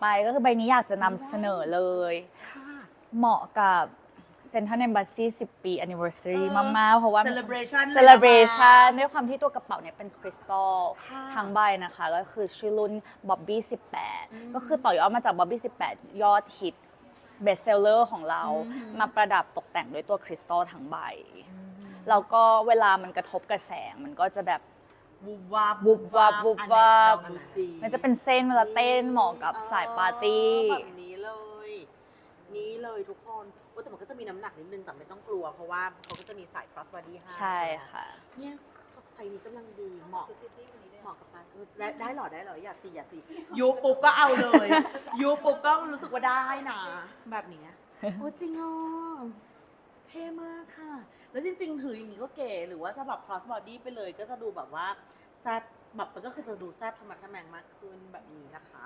ไปก็คือใบนี้อยากจะนำเสนอเลย ค่ะ เหมาะกับเซนทรัลเอมบ s ซี10 ปี anniversary เออมากๆ เพราะว่า celebration เลยนะ celebration ด้วยความที่ตัวกระเป๋าเนี่ยเป็นคริสตัลค่ะทั้งใบนะคะ ก็คือชื่อรุ่น Bobby อืม18 ก็คือต่อยอดมาจาก Bobby 18 ยอดฮิต best seller ของเรา อืม มาประดับตกแต่งด้วยตัวคริสตัลทั้งใบ แล้วก็เวลามันกระทบกับแสงมันก็จะแบบ บุบวับบุบวับบุบวับอันไหนลองดูสิมันจะเป็นเส้นเวลาเต้นเหมาะกับสายปาร์ตี้ แบบนี้เลย นี้เลยทุกคนโอ้แต่มันก็จะมีน้ำหนักนิดนึงแต่ไม่ต้องกลัว เพราะว่าเขาก็จะมีสาย cross body ให้ใช่ค่ะ เนี่ยไซส์นี้กำลังดีเหมาะเหมาะกับปาร์ตี้ได้ได้หรอได้หรออย่าสิอย่าสิยูปุ๊บก็เอาเลยยูปุ๊บก็รู้สึกว่าได้นะแบบเนี้ยโอ้จริงอะ เท่มากค่ะ แล้วจริง ๆ ถืออย่างนี้ก็เก๋หรือว่าจะแบบ cross body ไปเลยก็จะดูแบบว่าแซบแบบมันก็คือจะดูแซบธรรมะทะแมงมากขึ้นแบบนี้นะคะ